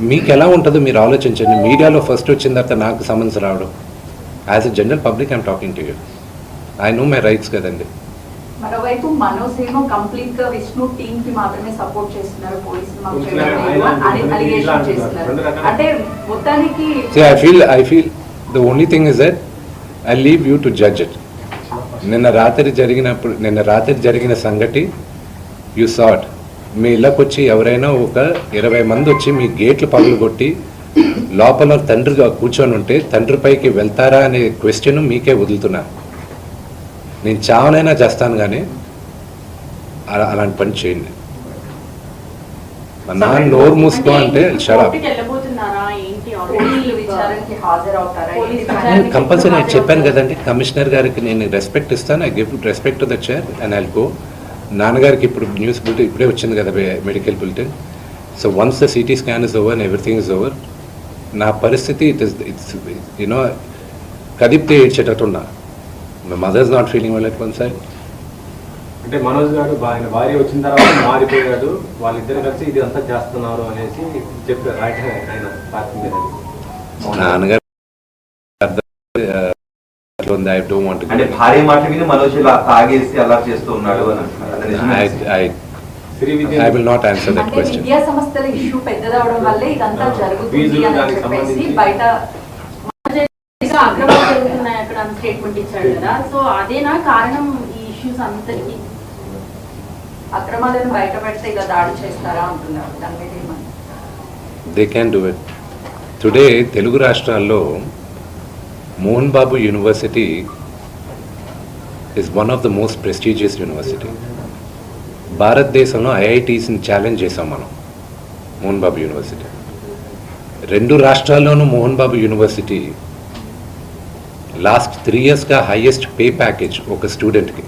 మీకు ఎలా ఉంటుందో మీరు ఆలోచించండి. మీడియాలో ఫస్ట్ వచ్చిన తర్వాత నాకు సమన్స్ రావడం. As a general public I'm talking to you I know my rights కదండి. మరోవైపు మనోజ్ ఏమో కంప్లీట్గా విష్ణు టీమ్కి మాత్రమే సపోర్ట్ చేస్తున్నారు. పోలీసులు మాకు పోలీసులు చేయడం ఆయన- లేదు అని ఆయన అలిగేషన్ ఇట్లా చేస్తున్నారు. రెండు రకాల- అంటే మొత్తానికి See, I feel, I feel the only thing is that I leave you to judge it. నిన్న రాత్రి జరిగినప్పుడు నిన్న రాత్రి జరిగిన సంగతి యు సాట్ మీ ఇళ్ళకి వచ్చి ఎవరైనా ఒక ఇరవై మంది వచ్చి మీ గేట్లు పగులు కొట్టి లోపల తండ్రిగా కూర్చొని ఉంటే తండ్రి పైకి వెళ్తారా అనే క్వశ్చన్ మీకే వదులుతున్నా. నేను చావనైనా చేస్తాను కానీ అలా- అలాంటి పని చేయండి. నాన్న నోరు మూసుకో అంటే కంపల్సరీ నేను చెప్పాను కదండి కమిషనర్ గారికి నేను రెస్పెక్ట్ ఇస్తాను. I give respect to the chair and I'll go నాన్నగారికి ఇప్పుడు న్యూస్ బులెటిన్ ఇప్పుడే వచ్చింది కదా medical bulletin. So once the CT scan is over and everything is over నా పరిస్థితి it is it's you know కదిపితే ఏడ్చేటట్టున్నా my mother's not feeling well at one side అంటే మనోజ్ గారు ఆయన భార్య వచ్చిన తర్వాత మారిపోయాడు. వాళ్ళిద్దరు కలిసి ఇది అంతా చేస్తున్నారు అనేసి చెప్పారు. ఆయన ఆయన పార్టీ మీద. నాన్నగారు అట్లా ఉంది. ఐ డోంట్ వాంట్ అంటే భార్య మాట విని మనోజ్ ఇలా తాగేసి అలా చేస్తూ ఉన్నాడు అని. I will not answer that అంటే క్వశ్చన్ విద్యా సంస్థల ఇష్యూ పెద్దదవడం వల్లే ఇదంతా జరుగుతుంది అని చెప్పేసి బయట అక్రమాలు జరుగుతున్నాయి అక్కడ స్టేట్మెంట్ ఇచ్చాడు కదా. సో అదేనా కారణం ఈ ఇష్యూస్ అంతటికి అక్రమాలను బయట పెడితే ఇక దాడి చేస్తారా అంటున్నారు. దాని మీద ఏమని they can do it today Telugu రాష్ట్రాల్లో Mohan Babu university is one of the most prestigious university భారతదేశంలో ఐఐటీస్ని ఛాలెంజ్ చేసాం మనం మోహన్ బాబు యూనివర్సిటీ. రెండు రాష్ట్రాల్లోనూ Mohan Babu university last three ఇయర్స్గా హైయెస్ట్ పే ప్యాకేజ్ ఒక స్టూడెంట్కి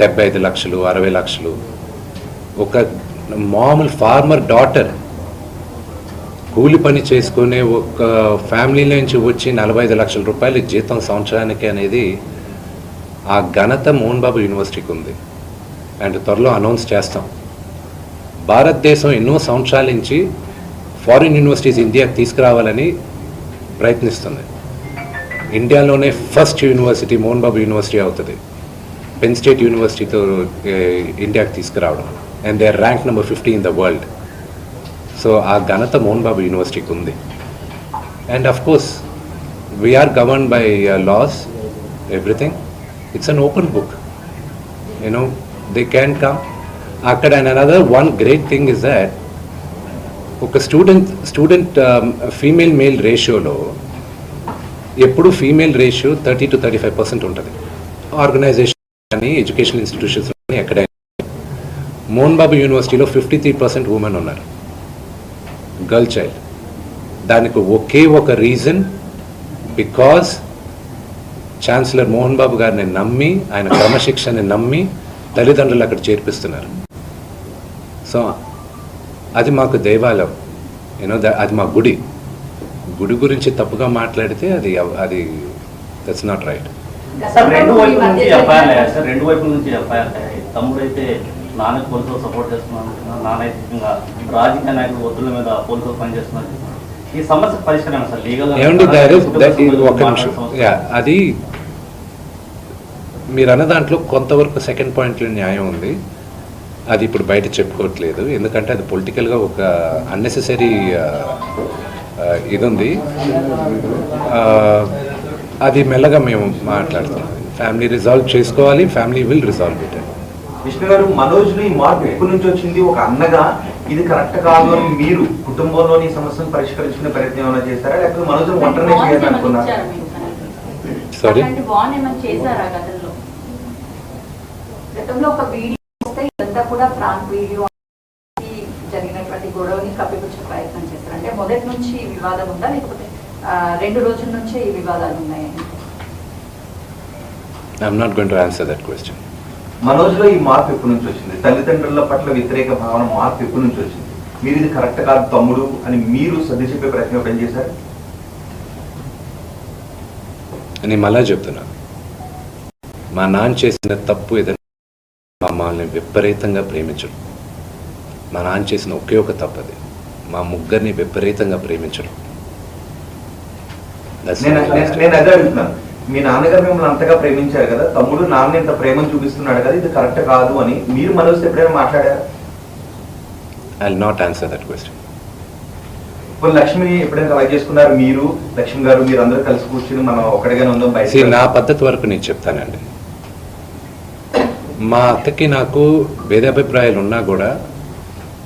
డెబ్బై ఐదు లక్షలు అరవై లక్షలు. ఒక మామూలు ఫార్మర్ డాటర్ కూలి పని చేసుకునే ఒక ఫ్యామిలీ నుంచి వచ్చి నలభై ఐదు లక్షల రూపాయలు జీతం సంవత్సరానికి అనేది ఆ ఘనత మోహన్ బాబు యూనివర్సిటీకి ఉంది. అండ్ త్వరలో అనౌన్స్ చేస్తాం. భారతదేశం ఎన్నో సంవత్సరాల నుంచి ఫారిన్ యూనివర్సిటీస్ ఇండియాకి తీసుకురావాలని ప్రయత్నిస్తుంది. ఇండియాలోనే first university Mohan Babu university అవుతుంది. పెన్ స్టేట్ యూనివర్సిటీతో ఇండియాకి తీసుకురావడం. And they rank number fifty in the world so ఆ ఘనత మోహన్ బాబు యూనివర్సిటీకి ఉంది. And of course we're governed by laws everything it's an open book you know they can come అక్కడ and another one great thing is that ఒక student student female male రేషియోలో ఎప్పుడు female ratio thirty two thirty five percent ఉంటుంది. Organisation కానీ educational institutions కానీ ఎక్కడైనా. మోహన్ బాబు యూనివర్సిటీలో fifty three percent women ఉన్నారు. గర్ల్ చైల్డ్ దానికి ఒకే ఒక reason because chancellor Mohan Babu గారిని నమ్మి ఆయన క్రమశిక్షణని నమ్మి తల్లిదండ్రులు అక్కడ చేర్పిస్తున్నారు. సో అది మాకు దేవాలయం. యూనో అది మా గుడి. గుడి గురించి తప్పుగా మాట్లాడితే అది అది దట్స్ నాట్ రైట్ సార్ రెండు వైపుల నుంచి సార్ రెండు వైపుల నుంచి నాన్నకు పోలీసులు సపోర్ట్ చేస్తున్నాను. నాన్న అయితే రాజకీయ నాయకులు ఒత్తుల మీద పోలీసులు పనిచేస్తున్నారు. ఈ సమస్య పరిష్కారం సార్? లీగల్ అది మీరు అన్న దాంట్లో కొంతవరకు సెకండ్ పాయింట్లో న్యాయం ఉంది. అది ఇప్పుడు బయట చెప్పుకోవట్లేదు. ఎందుకంటే అది పొలిటికల్గా ఒక అన్నెసెసరీ ఇది ఉంది. అది మెల్లగా మేము మాట్లాడుతాం. ఫ్యామిలీ రిజాల్వ్ చేసుకోవాలి. Family will resolve it Vishnu garu Manoj ఈ మార్పు ఎప్పటి నుంచి వచ్చింది? ఒక అన్నగా ఇది కరెక్ట్ కాదు అని మీరు కుటుంబంలోని ఈ సమస్యను పరిష్కరించుకునే ప్రయత్నం ఏమైనా చేస్తారా లేకపోతే మనోజ్ ఒంటరినే Bonds చేయాలని ఏమైనా అనుకున్నారా ఇచ్చారా మీరు? తనకి? సారీ అలాంటి బాండ్ ఏమైనా చేశారా గతంలో ఒక వీడియో వస్తే ఇదంతా కూడా ఫ్రాంక్ వీడియో జరిగినటువంటి గొడవని కప్పిపుచ్చే ప్రయత్నం చేస్తారు. అంటే మొదటి నుంచి ఈ వివాదం ఉందా? లేకపోతే రెండు రోజుల నుంచే ఈ వివాదాలు ఉన్నాయని I'm not going to answer that question మనోజ్లో ఈ మార్పు ఎప్పటి నుంచి వచ్చింది? తల్లిదండ్రుల పట్ల వ్యతిరేక భావన మార్పు ఎప్పటి నుంచి వచ్చింది? మీరు ఇది కరెక్ట్ కాదు తమ్ముడు అని మీరు సర్ది చెప్పే ప్రయత్నం ఎప్పుడేం చేశారు? నేను మళ్ళా చెప్తున్నా. మా నాన్న చేసిన తప్పు ఏదైనా మమ్మల్ని విపరీతంగా ప్రేమించడం. మా నాన్న చేసిన ఒకే ఒక తప్పు అది మా ముగ్గురిని విపరీతంగా ప్రేమించడం. నేను అదే అడుగుతున్నాను మీ నాన్నగారు మిమ్మల్ని అంతగా ప్రేమించారు కదా తమ్ముడు నాన్న ఇంత ప్రేమను చూపిస్తున్నాడు కదా ఇది కరెక్ట్ కాదు అని మీరు మనోజ్ ఎప్పుడైనా మాట్లాడారు? I'll not answer that question. ఇప్పుడు లక్ష్మిని ఎప్పుడైనా అలా చేసుకున్నారు మీరు? లక్ష్మి గారు మీరు అందరూ కలిసి కూర్చుని మనం ఒకటిగానే ఉందాం See, నా బయట పద్ధతి వరకు నేను చెప్తానండి. మా అత్తకి నాకు భేదాభిప్రాయాలు ఉన్నా కూడా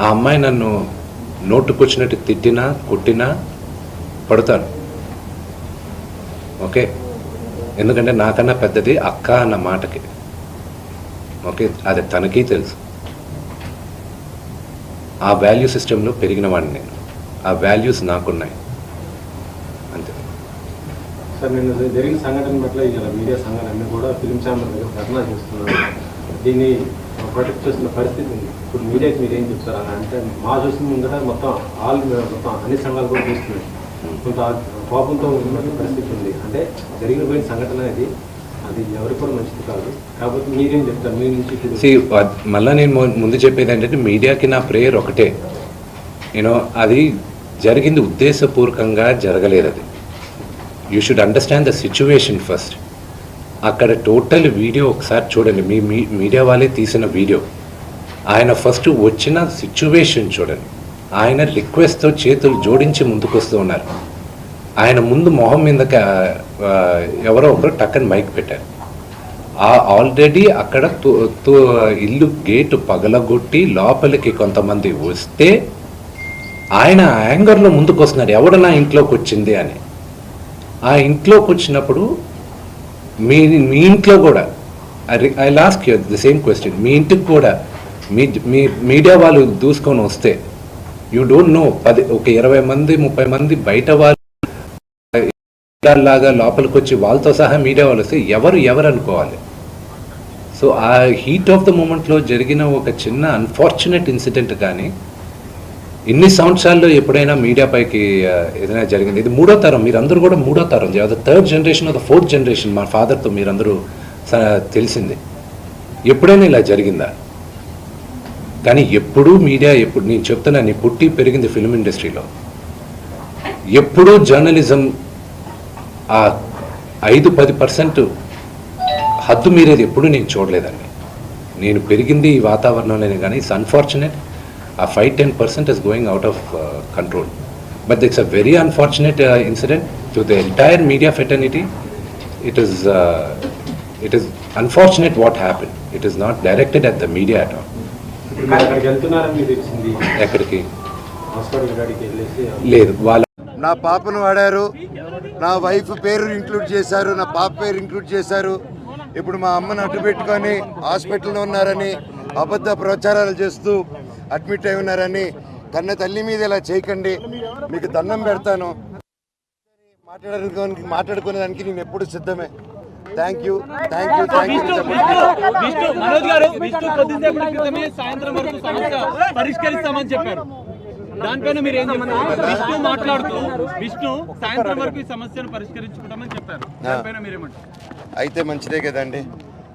ఆ అమ్మాయి నన్ను నోటుకొచ్చినట్టు తిట్టినా కొట్టినా పడతాను ఓకే? ఎందుకంటే నాకన్నా పెద్దది అక్క అన్న మాటకి. ఓకే? అది తనకి తెలుసు. ఆ వాల్యూ సిస్టంలో పెరిగిన వాడిని. నేను ఆ వాల్యూస్ నాకున్నాయి. అంతే. సార్ నేను జరిగిన సంఘటన పట్ల ఇలా మీడియా సంఘాలన్నీ కూడా ఫిలిం ఛానల్ దగ్గర ధర్నా చేస్తున్నారు. దీన్ని ప్రొటెక్ట్ చేస్తున్న పరిస్థితి ఉంది. ఇప్పుడు మీడియాకి మీరు ఏం చెప్తారు అంటే మా చూసిన ముందర మొత్తం ఆల్ మొత్తం అన్ని సంఘాలు కూడా చూస్తున్నాయి. కొంత కోపంతో ఉన్న పరిస్థితి ఉంది. అంటే జరిగిన పోయిన సంఘటన ఇది. అది ఎవరికి కూడా మంచిది కాదు. కాబట్టి మీరేం చెప్తారు? మీ నుంచి మళ్ళీ నేను ముందు చెప్పేది ఏంటంటే మీడియాకి నా ప్రేయర్ ఒకటే. నేను అది జరిగింది ఉద్దేశపూర్వకంగా జరగలేదు అది. You should understand the situation first అక్కడ టోటల్ వీడియో ఒకసారి చూడండి. మీ మీ మీడియా వాళ్ళే తీసిన వీడియో. ఆయన ఫస్ట్ వచ్చిన సిచ్యువేషన్ చూడండి. ఆయన రిక్వెస్ట్తో చేతులు జోడించి ముందుకు వస్తూ ఉన్నారు. ఆయన ముందు మొహం మీద ఎవరో ఒకరు టక్కని మైక్ పెట్టారు. ఆ ఆల్రెడీ అక్కడ ఇల్లు గేటు పగలగొట్టి లోపలికి కొంతమంది వస్తే ఆయన యాంగర్లో ముందుకు వస్తున్నారు. ఎవడు నా ఇంట్లోకి వచ్చింది అని. ఆ ఇంట్లోకి వచ్చినప్పుడు మీ మీ ఇంట్లో కూడా. I last the same question మీ ఇంటికి కూడా మీ మీ మీడియా వాళ్ళు దూసుకొని వస్తే యూ డోంట్ నో పది ఒక ఇరవై మంది ముప్పై మంది బయట వాళ్ళు లాగా లోపలికి వచ్చి వాళ్ళతో సహా మీడియా వాళ్ళు వస్తే ఎవరు ఎవరు అనుకోవాలి? సో ఆ హీట్ ఆఫ్ ద మూమెంట్లో జరిగిన ఒక చిన్న అన్ఫార్చునేట్ ఇన్సిడెంట్ కానీ ఇన్ని సంవత్సరాల్లో ఎప్పుడైనా మీడియా పైకి ఏదైనా జరిగింది? ఇది మూడో తరం. మీరందరూ కూడా మూడో తరం. Third generation of the fourth generation. మా ఫాదర్తో మీరందరూ తెలిసింది. ఎప్పుడైనా ఇలా జరిగిందా? కానీ ఎప్పుడూ మీడియా ఎప్పుడు నేను చెప్తున్నా నీ పుట్టి పెరిగింది ఫిల్మ్ ఇండస్ట్రీలో. ఎప్పుడూ జర్నలిజం ఆ ఐదు పది పర్సెంట్ హద్దు మీరేది ఎప్పుడు నేను చూడలేదండి. నేను పెరిగింది ఈ వాతావరణంలోనే కానీ ఇట్స్ అన్ఫార్చునేట్ ఆ five ten percent is going out of control but it's a very unfortunate incident to the entire media fraternity it is it is unfortunate what happen it is not directed at the media at all ఎక్కడికి? లేదు వాళ్ళ నా పాపను వాడారు నా wife పేరు include చేశారు. నా పాప పేరు ఇంక్లూడ్ చేశారు. ఇప్పుడు మా అమ్మను అడ్డు పెట్టుకొని హాస్పిటల్లో ఉన్నారని అబద్ధ ప్రచారాలు చేస్తూ అడ్మిట్ అయి ఉన్నారని కన్న తల్లి మీద ఇలా చేయకండి. మీకు దండం పెడతాను. మాట్లాడుకోనికి మాట్లాడుకునేదానికి నేను ఎప్పుడు సిద్ధమే. Thank you thank you thank you Manoj garu క్రితమే సాయంత్రం వరకు సమస్య పరిష్కరిస్తామని చెప్పారు. దానిపైన మీరు ఏం చెప్తారు? విష్ణు మాట్లాడుతూ విష్ణు సాయంత్రం వరకు ఈ సమస్యను పరిష్కరించుకుంటామని చెప్పారు. దానిపైన మీరేమంటారు? అయితే మంచిదే కదండి.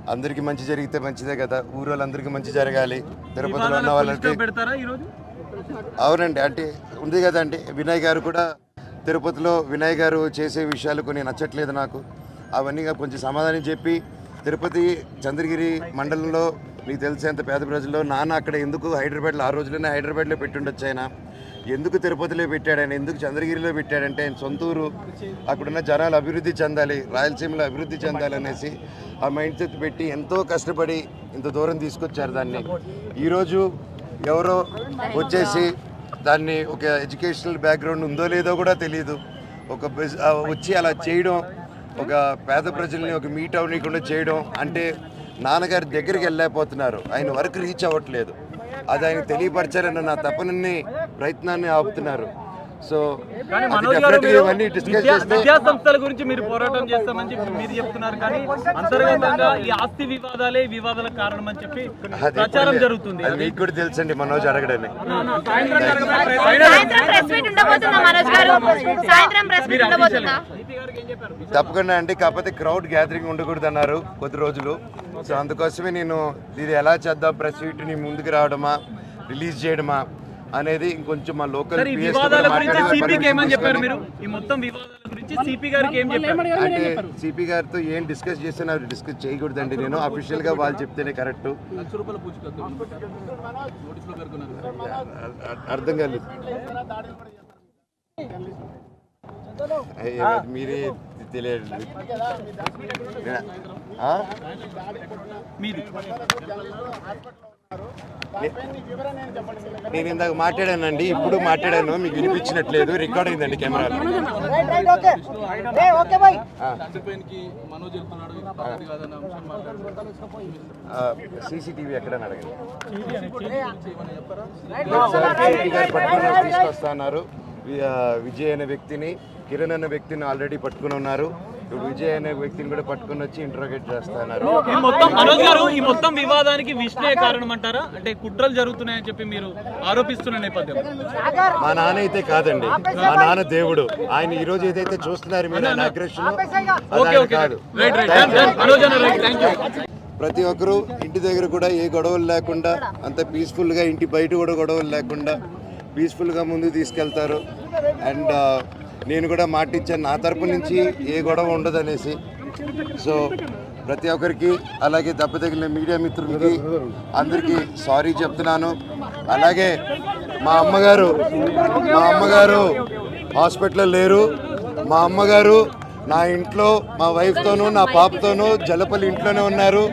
అందరికీ మంచి జరిగితే మంచిదే కదా. ఊరోళ్ళందరికీ మంచి జరగాలి. తిరుపతిలో ఉన్న వాళ్ళకి అవునండి అంటే ఉంది కదండి వినయ్ గారు కూడా తిరుపతిలో వినయ్ గారు చేసే విషయాలు కొన్ని నచ్చట్లేదు నాకు. అవన్నీ కొంచెం సమాధానం చెప్పి తిరుపతి చంద్రగిరి మండలంలో మీకు తెలిసేంత పేద ప్రజల్లో నాన్న అక్కడ ఎందుకు హైదరాబాద్లో ఆ రోజుల్లోనే హైదరాబాద్లో పెట్టుండొచ్చు ఆయన. ఎందుకు తిరుపతిలో పెట్టాడని ఎందుకు చంద్రగిరిలో పెట్టాడంటే ఆయన సొంతూరు అక్కడున్న జనాలు అభివృద్ధి చెందాలి రాయలసీమలో అభివృద్ధి చెందాలి అనేసి ఆ మైండ్ సెట్ పెట్టి ఎంతో కష్టపడి ఇంత దూరం తీసుకొచ్చారు దాన్ని. ఈరోజు ఎవరో వచ్చేసి దాన్ని ఒక ఎడ్యుకేషనల్ బ్యాక్గ్రౌండ్ ఉందో లేదో కూడా తెలియదు ఒక వచ్చి అలా చేయడం ఒక పేద ప్రజల్ని ఒక మీట్ అవ్వకుండా చేయడం అంటే నాన్నగారి దగ్గరికి వెళ్ళలేకపోతున్నారు. ఆయన వర్క్ రీచ్ అవ్వట్లేదు. అది ఆయన తెలియపరచాలన్న నా తపనని ప్రయత్నాన్ని ఆపుతున్నారు. సో కానీ అది మనోజ్ గారు definitely మీరు ఇవన్నీ డిస్కస్ విద్యా చేస్తే సంస్థల గురించి మీరు పోరాటం చేస్తామని చెప్పి మీరు చెప్తున్నారు. కానీ అంతర్గతంగా ఈ ఆస్తి వివాదాలే ఈ వివాదాలకు కారణం అని చెప్పి ప్రచారం జరుగుతుంది. అది మీకు కూడా తెలుసండి మనోజ్ అడగడని సాయంత్రం ప్రెస్ మీట్ ఉండబోతుందా మనోజ్ గారు? సాయంత్రం ప్రెస్ మీట్ ఉండబోతుందా? తప్పకుండా అండి. కాకపోతే క్రౌడ్ గ్యాదరింగ్ ఉండకూడదు అన్నారు కొద్ది రోజులు. సో అందుకోసమే నేను ఇది ఎలా చేద్దాం ప్రెస్ మీట్ని ముందుకు రావడమా రిలీజ్ చేయడమా అనేది ఇంకొంచెం మా లోకల్ అంటే సిపి గారితో ఏం డిస్కస్ చేస్తే నాకు డిస్కస్ చేయకూడదండి నేను. అఫీషియల్గా వాళ్ళు చెప్తేనే కరెక్ట్ అర్థం కాలేదు. అయ్యో, మీరే తెలియదు? మీది. నేను ఇందాక మాట్లాడానండి ఇప్పుడు మాట్లాడాను మీకు వినిపించినట్లేదు రికార్డ్ అయిందండి కెమెరాలో. సీసీటీవీ ఎక్కడని అడగండి. తీసుకొస్తున్నారు వి- ఆ, విజయ్ అనే వ్యక్తిని కిరణ్ అనే వ్యక్తిని ఆల్రెడీ పట్టుకుని ఉన్నారు. ఇప్పుడు విజయ్ అనే వ్యక్తిని కూడా పట్టుకుని వచ్చి ఇంట్రోగేట్ చేస్తున్నారు ఈ మొత్తం మనోజ్ గారు ఈ మొత్తం వివాదానికి విష్ణుయే కారణం అంటారా? అంటే కుట్రలు జరుగుతున్నాయని చెప్పి మీరు ఆరోపిస్తున్న నేపథ్యం. మా నాన్న అయితే కాదండి. మా నాన్న దేవుడు. ఆయన ఈ రోజు ఏదైతే చూస్తున్నారు మీరు ఆయన అగ్రెషన్ ఓకే ఓకే. కాదు. ప్రతి ఒక్కరూ ఇంటి దగ్గర కూడా ఏ గొడవలు లేకుండా అంత పీస్ఫుల్గా ఇంటి బయట కూడా గొడవలు లేకుండా పీస్ఫుల్గా ముందుకు తీసుకెళ్తారు. అండ్ నేను కూడా మాట ఇచ్చాను నా తరపు నుంచి ఏ గొడవ ఉండదు అనేసి సో ప్రతి ఒక్కరికి అలాగే దెబ్బ తగిలిన మీడియా మిత్రులకి అందరికీ సారీ చెప్తున్నాను. అలాగే మా అమ్మగారు మా అమ్మగారు హాస్పిటల్లో లేరు. మా అమ్మగారు నా ఇంట్లో మా వైఫ్తోనూ నా పాపతోనూ జలపల్లి ఇంట్లోనే ఉన్నారు.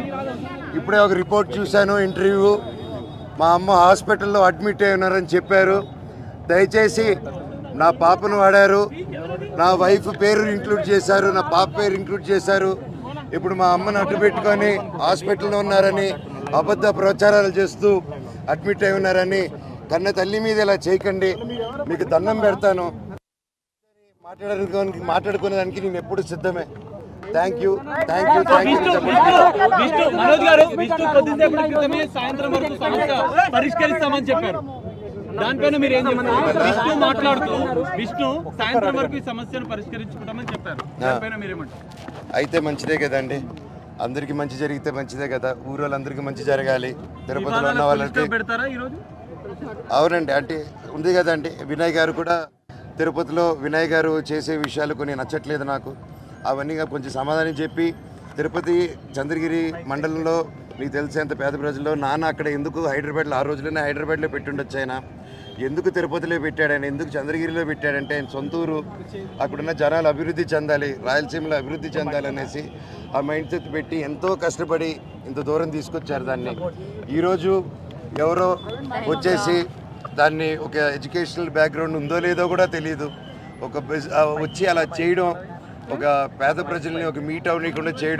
ఇప్పుడే ఒక రిపోర్ట్ చూశాను ఇంటర్వ్యూ. మా అమ్మ హాస్పిటల్లో అడ్మిట్ అయి ఉన్నారని చెప్పారు. దయచేసి నా పాపను వాడారు నా వైఫ్ పేరు ఇంక్లూడ్ చేశారు నా పాప పేరు ఇంక్లూడ్ చేశారు ఇప్పుడు మా అమ్మను అడ్డు పెట్టుకొని హాస్పిటల్లో ఉన్నారని అబద్ధ ప్రచారాలు చేస్తూ అడ్మిట్ అయి ఉన్నారని కన్న తల్లి మీద ఇలా చేయకండి మీకు దండం పెడతాను మాట్లాడుకోనికి మాట్లాడుకునేదానికి నేను ఎప్పుడు సిద్ధమే thank you thank you thank you Manoj garu సాయంత్రం వరకు సమస్య పరిష్కరిస్తామని చెప్పారు దానిపైన మీరు ఏం చెప్తారు? విష్ణు మాట్లాడుతూ విష్ణు సాయంత్రం వరకు ఈ సమస్యను పరిష్కరించుకుంటామని చెప్పారు. దానిపైన మీరేమంటారు? అయితే మంచిదే కదండి. అందరికీ మంచి జరిగితే మంచిదే కదా. ఊరోళ్ళందరికీ మంచి జరగాలి. తిరుపతిలో ఉన్న వాళ్ళకి పెడతారా అవునండి. అంటే ఉంది కదండి. వినయ్ గారు కూడా తిరుపతిలో వినయ్ గారు చేసే విషయాలు కొన్ని నచ్చట్లేదు నాకు. అవన్నీ కొంచెం సమాధానం చెప్పి తిరుపతి చంద్రగిరి మండలంలో నీకు తెలిసేంత పేద ప్రజల్లో నాన్న అక్కడ ఎందుకు హైదరాబాద్లో ఆ రోజుల్లోనే హైదరాబాద్లో పెట్టుండొచ్చు ఆయన? ఎందుకు తిరుపతిలో పెట్టాడు ఆయన? ఎందుకు చంద్రగిరిలో పెట్టాడంటే ఆయన సొంత ఊరు అక్కడున్న జనాలు అభివృద్ధి చెందాలి రాయలసీమలో అభివృద్ధి చెందాలి అనేసి ఆ మైండ్ సెట్ పెట్టి ఎంతో కష్టపడి ఇంత దూరం తీసుకొచ్చారు దాన్ని. ఈరోజు ఎవరో వచ్చేసి దాన్ని ఒక ఎడ్యుకేషనల్ బ్యాక్గ్రౌండ్ ఉందో లేదో కూడా తెలియదు ఒక వచ్చి అలా చేయడం ఒక పేద ప్రజల్ని ఒక మీట్ అవ్వకుండా చేయడం